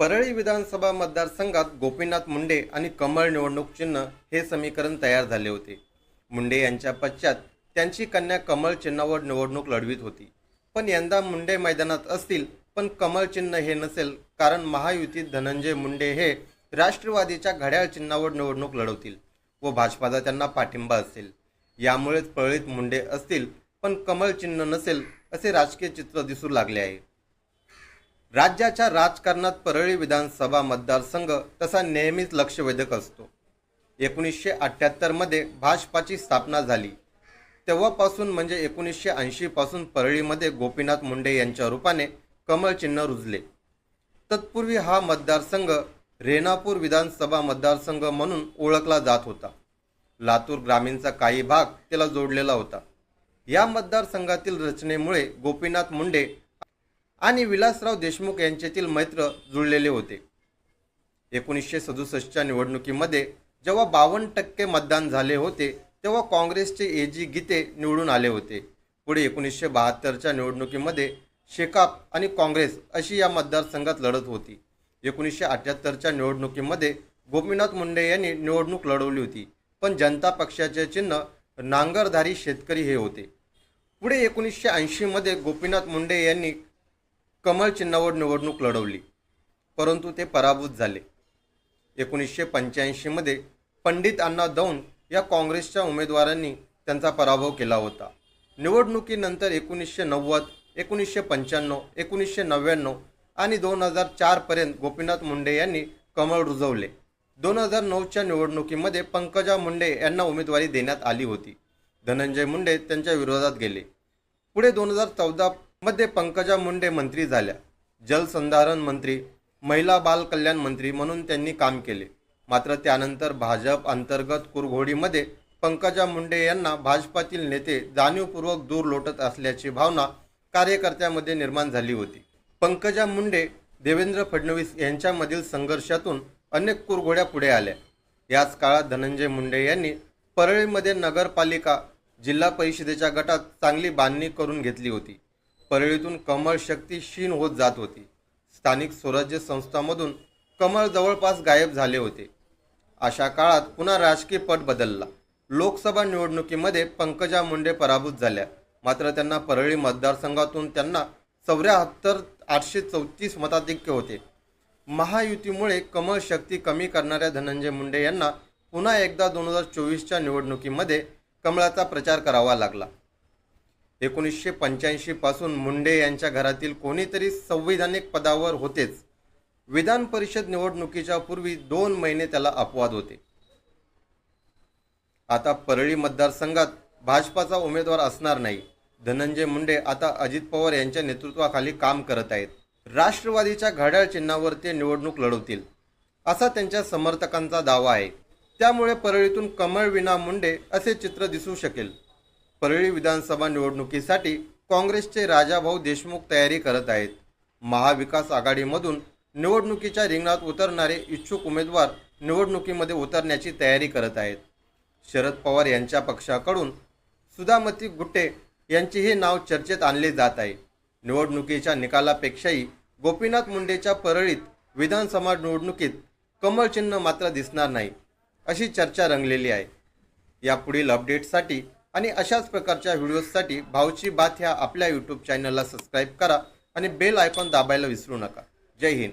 परळी विधानसभा मतदारसंघात गोपीनाथ मुंडे आणि कमळ निवडणूक चिन्ह हे समीकरण तयार झाले होते. मुंडे यांच्या पश्चात त्यांची कन्या कमळ चिन्हावर निवडणूक लढवीत होती. पण यंदा मुंडे मैदानात असतील पण कमळ चिन्ह हे नसेल कारण महायुतीत धनंजय मुंडे हे राष्ट्रवादीच्या घड्याळ चिन्हावर निवडणूक लढवतील व भाजपाचा त्यांना पाठिंबा असेल. यामुळेच परळीत मुंडे असतील पण कमळ चिन्ह नसेल असे राजकीय चित्र दिसू लागले आहे. राज्याच्या राजकारणात परळी विधानसभा मतदारसंघ तसा नेहमीच लक्षवेधक असतो. एकोणीसशे अठ्ठ्याहत्तरमध्ये भाजपाची स्थापना झाली. तेव्हापासून म्हणजे एकोणीसशे ऐंशीपासून परळीमध्ये गोपीनाथ मुंडे यांच्या रूपाने कमळचिन्ह रुजले. तत्पूर्वी हा मतदारसंघ रेणापूर विधानसभा मतदारसंघ म्हणून ओळखला जात होता. लातूर ग्रामीणचा काही भाग त्याला जोडलेला होता. या मतदारसंघातील रचनेमुळे गोपीनाथ मुंडे आणि विलासराव देशमुख यांच्यातील मैत्र जुळलेले होते. एकोणीसशे सदुसष्टच्या निवडणुकीमध्ये जेव्हा बावन्न टक्के मतदान झाले होते तेव्हा काँग्रेसचे ए जी गीते निवडून आले होते. पुढे एकोणीसशे बहात्तरच्या निवडणुकीमध्ये शेकाप आणि काँग्रेस अशी या मतदारसंघात लढत होती. एकोणीसशे अठ्ठ्याहत्तरच्या निवडणुकीमध्ये गोपीनाथ मुंडे यांनी निवडणूक लढवली होती पण जनता पक्षाचे चिन्ह नांगरधारी शेतकरी हे होते. पुढे एकोणीसशे ऐंशीमध्ये गोपीनाथ मुंडे यांनी कमल चिन्हावर निवडणूक लढवली परंतु ते पराभूत झाले. एकोणीसशे पंच्याऐंशीमध्ये पंडित अण्णा दौंड या काँग्रेसच्या उमेदवारांनी त्यांचा पराभव केला होता. निवडणुकीनंतर एकोणीसशे नव्वद एकोणीसशे पंच्याण्णव एकोणीसशे नव्याण्णव आणि दोन हजार चारपर्यंत गोपीनाथ मुंडे यांनी कमळ रुजवले. दोन हजार नऊच्या निवडणुकीमध्ये पंकजा मुंडे यांना उमेदवारी देण्यात आली होती. धनंजय मुंडे त्यांच्या विरोधात गेले. पुढे दोन हजार चौदा मध्ये पंकजा मुंडे मंत्री झाल्या. जलसंधारण मंत्री महिला बाल कल्याण मंत्री म्हणून त्यांनी काम केले. मात्र त्यानंतर भाजप अंतर्गत कुरघोडीमध्ये पंकजा मुंडे यांना भाजपातील नेते जाणीवपूर्वक दूर लोटत असल्याची भावना कार्यकर्त्यामध्ये निर्माण झाली होती. पंकजा मुंडे देवेंद्र फडणवीस यांच्यामधील संघर्षातून अनेक कुरघोड्या पुढे आल्या. याच काळात धनंजय मुंडे यांनी परळीमध्ये नगरपालिका जिल्हा परिषदेच्या गटात चांगली बांधणी करून घेतली होती. परळीतून कमळ शक्ती क्षीण होत जात होती. स्थानिक स्वराज्य संस्थांमधून कमळ जवळपास गायब झाले होते. अशा काळात पुन्हा राजकीय पट बदलला. लोकसभा निवडणुकीमध्ये पंकजा मुंडे पराभूत झाल्या. मात्र त्यांना परळी मतदारसंघातून त्यांना चौऱ्याहत्तर आठशे चौतीस मताधिक्य होते. महायुतीमुळे कमळ शक्ती कमी करणाऱ्या धनंजय मुंडे यांना पुन्हा एकदा दोन हजार चोवीसच्या निवडणुकीमध्ये कमळाचा प्रचार करावा लागला. एकोणीसशे पंच्याऐंशीपासून मुंडे यांच्या घरातील कोणीतरी संविधानिक पदावर होतेच. विधान परिषद निवडणुकीच्या पूर्वी दोन महिने त्याला अपवाद होते. आता परळी मतदारसंघात भाजपाचा उमेदवार असणार नाही. धनंजय मुंडे आता अजित पवार यांच्या नेतृत्वाखाली काम करत आहेत. राष्ट्रवादीच्या घड्याळ चिन्हावर ते निवडणूक लढवतील असा त्यांच्या समर्थकांचा दावा आहे. त्यामुळे परळीतून कमळ विना मुंडे असे चित्र दिसू शकेल. परळी विधानसभा निवडणुकीसाठी काँग्रेसचे राजाभाऊ देशमुख तयारी करत आहेत. महाविकास आघाडीमधून निवडणुकीच्या रिंगणात उतरणारे इच्छुक उमेदवार निवडणुकीमध्ये उतरण्याची तयारी करत आहेत. शरद पवार यांच्या पक्षाकडून सुधामती गुट्टे यांचे हे नाव चर्चेत आणले जात आहे. निवडणुकीच्या निकालापेक्षाही गोपीनाथ मुंडेच्या परळीत विधानसभा निवडणुकीत कमळ चिन्ह मात्र दिसणार नाही अशी चर्चा रंगलेली आहे. यापुढील अपडेटसाठी आणि अशाच प्रकारच्या व्हिडिओजसाठी भाऊची बात ह्या आपल्या यूट्यूब चॅनलला सबस्क्राईब करा आणि बेल आयकॉन दाबायला विसरू नका. जय हिंद.